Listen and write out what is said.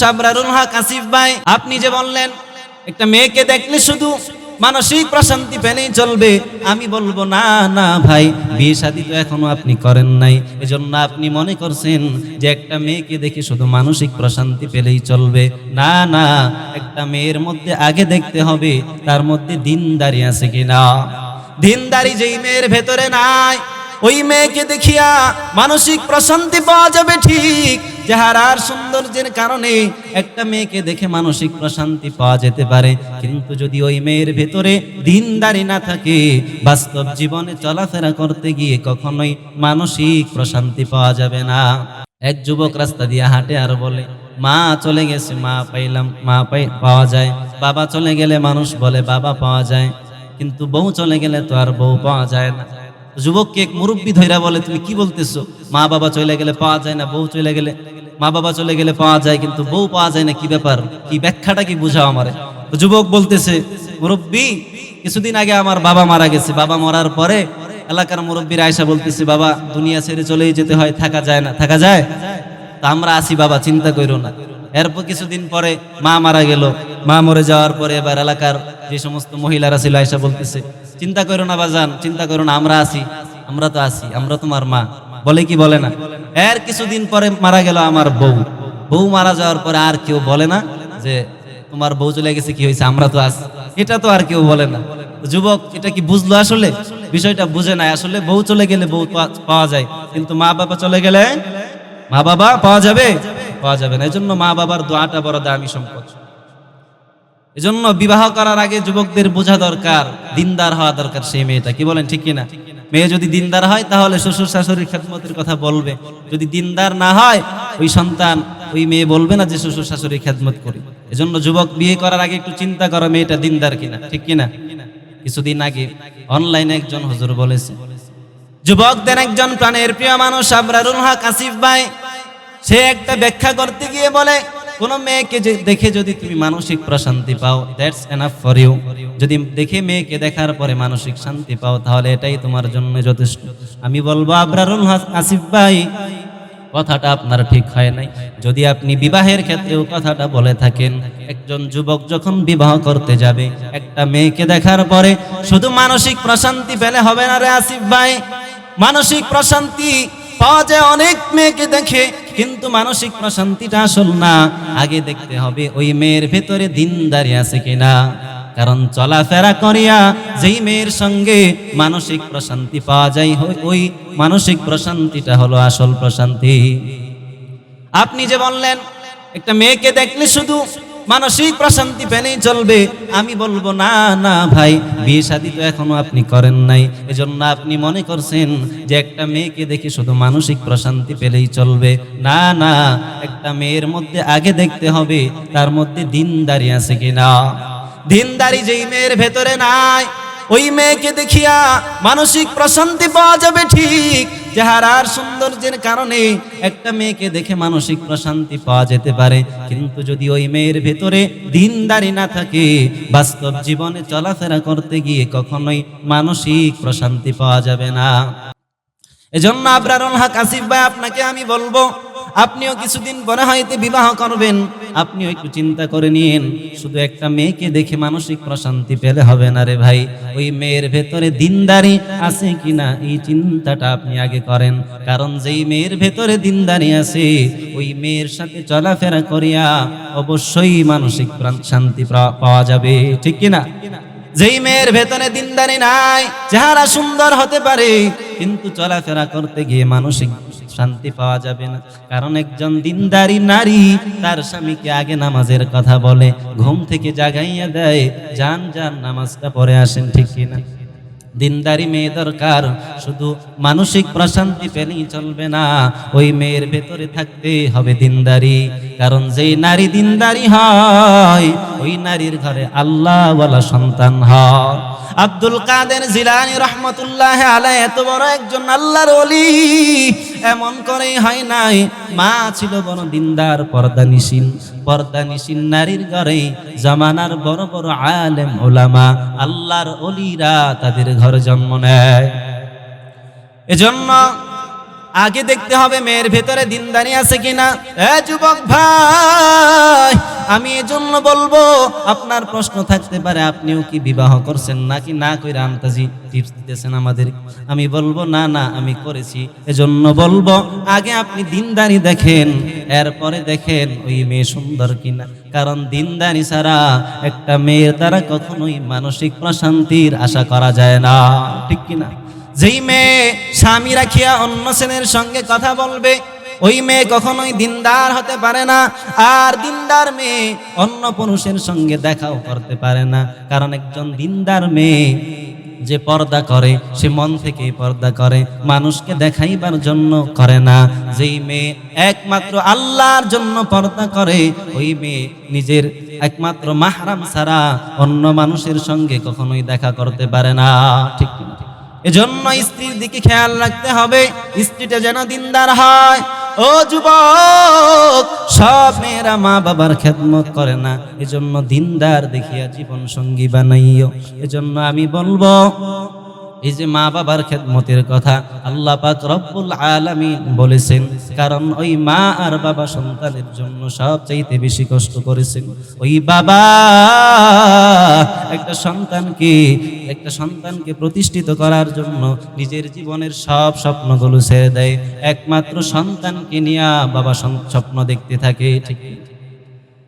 সাবরারুল হক আসিফ ভাই, আপনি যে বললেন, একটা মেয়েকে দেখলে শুধু মানসিক প্রশান্তি পেলেই চলবে, আমি বলব, না না ভাই, বিয়ে শাদী তো এখনও আপনি করেন নাই। এজন্য আপনি মনে করছেন যে একটা মেয়েকে দেখে শুধু মানসিক প্রশান্তি পেলেই চলবে। না না, একটা মেয়ের মধ্যে আগে দেখতে হবে, তার মধ্যে দিনদারি আছে কিনা। দিনদারি যেই মেয়ের ভেতরে নাই, ওই মেয়েকে দেখিয়া মানসিক প্রশান্তি পাওয়া যাবে ঠিক। চেহারার সৌন্দর্যের কারণে একটা মেয়েকে দেখে মানসিক প্রশান্তি পাওয়া যেতে পারে। কিন্তু যদি ওই মেয়ের ভেতরে দিনদারি না থাকে, বাস্তব জীবনে চলাফেরা করতে গিয়ে কখনোই মানসিক প্রশান্তি পাওয়া যাবে না। এক যুবক রাস্তা দিয়ে হাঁটে আর বলে, মা, চলে গেছে, মা, পাইলাম, মা, পাই, পাওয়া যায়। বাবা চলে গেলে মানুষ বলে, বাবা, পাওয়া যায়। কিন্তু বউ চলে গেলে তো আর বউ পাওয়া যায় না। যুবককে এক মুরব্বী ধৈরা বলে, তুমি কি বলতেছো? মা, বাবা চলে গেলে পাওয়া যায় না, বউ চলে গেলে মা বাবা চলে গেলে পাওয়া যায়, কিন্তু বউ পাওয়া যায় না, কি ব্যাপার? কি ব্যাখ্যাটা কি বুঝাও আমারে? যুবক বলতেছে, মুরব্বী, কিছুদিন আগে আমার বাবা মারা গেছে। বাবা মরার পরে এলাকার মুরব্বীর আয়সা বলতেছে, বাবা, দুনিয়া ছেড়ে চলেই যেতে হয়, থাকা যায় না। থাকা যায়? তা আমরা আসি বাবা, চিন্তা করো না। এরপর কিছুদিন পরে মা মারা গেল। মা মরে যাওয়ার পরে এবার এলাকার যে সমস্ত মহিলারা ছিল, আয়সা বলতেছে, চিন্তা করো না, বাজান, চিন্তা করো না, আমরা আসি আমরা তো আসি আমরা তোমার মা। বলে কি বলে না? এর কিছুদিন পরে মারা গেল আমার বউ। বউ মারা যাওয়ার পরে আর কেউ বলে না যে, তোমার বউ চলে গেছে, কি হয়েছে? আমরা তো আসি এটা তো আর কেউ বলে না। যুবক, এটা কি বুঝলো আসলে? বিষয়টা বুঝে নাই। আসলে বউ চলে গেলে বউ পাওয়া যায়। কিন্তু মা বাবা চলে গেলে মা বাবা পাওয়া যাবে? পাওয়া যাবে না। এজন্য মা বাবার দোয়াটা বড় দামি সম্পদ। এজন্য বিবাহ করার আগে যুবকদের বোঝা দরকার, দিনদার হওয়া দরকার সেই মেয়েটা। কি বলেন, ঠিক কিনা? মেয়ে যদি দিনদার হয়, তাহলে শ্বশুর শাশুড়ির খেদমতের কথা বলবে। যদি দিনদার না হয়, ওই সন্তান, ওই মেয়ে বলবে না যে শ্বশুর শাশুড়ির খেদমত করি। এজন্য যুবক বিয়ে করার আগে একটু চিন্তা করো, মেয়েটা দিনদার কিনা, ঠিক কিনা? কিছুদিন আগে অনলাইনে একজন হুজুর বলেছে, যুবকদের একজন প্রাণের প্রিয় মানুষ আবরারুল হক আসিফ ভাই, সে একটা ব্যাখ্যা করতে গিয়ে বলে কোন মেয়েকে দেখে যদি তুমি মানসিক প্রশান্তি পাও দ্যাটস এনাফ ফর ইউ যদি দেখে মেয়েকে দেখার পরে মানসিক শান্তি পাও, তাহলে এটাই তোমার জন্য যথেষ্ট। আমি বলব, আবরারুল আসিফ ভাই, কথাটা আপনার ঠিক হয় নাই। যদি আপনি বিবাহের ক্ষেত্রেও কথাটা বলে থাকেন, একজন যুবক যখন বিবাহ করতে যাবে, একটা মেয়েকে দেখার পরে শুধু মানসিক প্রশান্তি পেলে হবে না রে আসিফ ভাই। মানসিক প্রশান্তি পাওয়া যায় অনেক মেয়েকে দেখে কিন্তু মানসিক প্রশান্তিটা আসল না। আগে দেখতে হবে ওই মেয়ের ভেতরে দিনদারি আছে কিনা। কারণ চলাফেরা করিয়া যেই মেয়ের সঙ্গে মানসিক প্রশান্তি পাওয়া যায়, ওই- ওই মানসিক প্রশান্তিটা হলো আসল প্রশান্তি। আপনি যে বললেন, একটা মেয়েকে দেখলে শুধু মানসিক প্রশান্তি পেলেই চলবে। আমি বলব, না না ভাই, বিয়ে শাদী তো এখনও আপনি করেন নাই। এজন্য আপনি মনে করছেন যে একটা মেয়েকে দেখে শুধু মানসিক প্রশান্তি পেলেই চলবে। না না, একটা মেয়ের মধ্যে আগে দেখতে হবে, তার মধ্যে দিনদারি আছে কিনা। দিনদারি যেই মেয়ের ভেতরে নাই, ওই মেয়েকে দেখিয়া মানসিক প্রশান্তি পাওয়া যাবে ঠিক। চেহারার সৌন্দর্যের কারণে একটা মেয়েকে দেখে মানসিক প্রশান্তি পাওয়া যেতে পারে। কিন্তু যদি ওই মেয়ের ভেতরে দিনদারি না থাকে, বাস্তব জীবনে চলাফেরা করতে গিয়ে কখনোই মানসিক প্রশান্তি পাওয়া যাবে না। এজন্য আবরারুল হক আসিফ ভাই, আপনাকে আমি বলব আপনিও কিছুদিন পরে হয়তো বিবাহ করবেন। আপনিও একটু চিন্তা করে নিন শুধু একটা মেয়েকে দেখে মানসিক প্রশান্তি পেলে হবে না রে ভাই। ওই মেয়ের ভেতরে দিনদারি আছে কিনা এই চিন্তাটা আপনি আগে করেন। কারণ যেই মেয়ের ভেতরে দিনদারি আছে, ওই মেয়ের সাথে চলাফেরা করিয়া অবশ্যই মানসিক শান্তি পাওয়া যাবে, ঠিক কিনা? যেই মেয়ের ভেতরে দিনদারি নাই, চেহারা সুন্দর হতে পারে, কিন্তু চলাফেরা করতে গিয়ে মানসিক শান্তি পাওয়া যাবে না। কারণ একজন দিনদারি নারী, তার স্বামীকে আগে নামাজের কথা বলে, ঘুম থেকে জাগাইয়া দেয়, যান যান, নামাজটা পরে আসেন, ঠিক কিনা? দিনদারি মেয়ে দরকার, শুধু মানসিক প্রশান্তি পেলেই চলবে না, ওই মেয়ের ভেতরে থাকতে হবে দিনদারি। কারণ যেই নারী দিনদারি হয়, ওই নারীর ঘরে আল্লাহওয়ালা সন্তান হয়। আব্দুল কাদের জিলানি রহমতুল্লাহ আলাই এত বড় একজন আল্লাহর অলি এমন করেই হয় নাই। মা ছিল বড় দিনদার পর্দা নিশিন পর্দানিসীন। পর্দানিসীন নারীর ঘরে জামানার বড় বড় আলেম, ওলামা, আল্লাহর অলিরা তাদের ঘরে জন্ম নেয়। এজন্য আগে দেখতে হবে মেয়ের ভেতরে দিনদারি আছে কিনা। এ যুবক ভাই, আমি এজন্য বলব, আপনার প্রশ্ন থাকতে পারে, আপনিও কি বিবাহ করছেন নাকি না কইরা আন্তাজি টিপস দিতেছেন আমাদের? আমি বলব, না না, আমি করেছি। এজন্য বলব, আগে আপনি দিনদারি দেখেন, এরপরে দেখেন ওই মেয়ে সুন্দর কিনা। কারণ দিনদারি ছাড়া একটা মেয়ের দ্বারা কখনোই মানসিক প্রশান্তির আশা করা যায় না। ঠিক কিনা? যেই মেয়ে স্বামী রাখিয়া অন্য ছেলের সঙ্গে কথা বলবে, ওই মেয়ে কখনোই দিনদার হতে পারে না, আর দিনদার মেয়ে অন্য পুরুষের সঙ্গে দেখাও করতে পারে না। কারণ একজন দিনদার মেয়ে যে পর্দা করে, সে মন থেকে পর্দা করে, মানুষকে দেখাইবার জন্য করে না। যেই মেয়ে একমাত্র আল্লাহর জন্য পর্দা করে, ওই মেয়ে নিজের একমাত্র মাহরাম ছাড়া অন্য মানুষের সঙ্গে কখনোই দেখা করতে পারে না। ঠিক কিনা? এজন্য স্ত্রীর দিকে খেয়াল রাখতে হবে। স্ত্রীটা যেন দিনদার হয়। ও যুবক, সব মেয়েরা মা বাবার খেদমত করে না। এজন্য দিনদার দেখিয়া জীবন সঙ্গী বানাইও। এজন্য আমি বলব এই যে মা বাবার খেদমতের কথা আল্লাহ পাক রব্বুল আলামিন বলেছেন, কারণ ওই মা আর বাবা সন্তানের জন্য সব চাইতে বেশি কষ্ট করেছেন। ওই বাবা একটা সন্তানকে একটা সন্তানকে প্রতিষ্ঠিত করার জন্য নিজের জীবনের সব স্বপ্নগুলো ছেড়ে দেয়। একমাত্র সন্তানকে নিয়ে বাবা স্বপ্ন দেখতে থাকে, ঠিক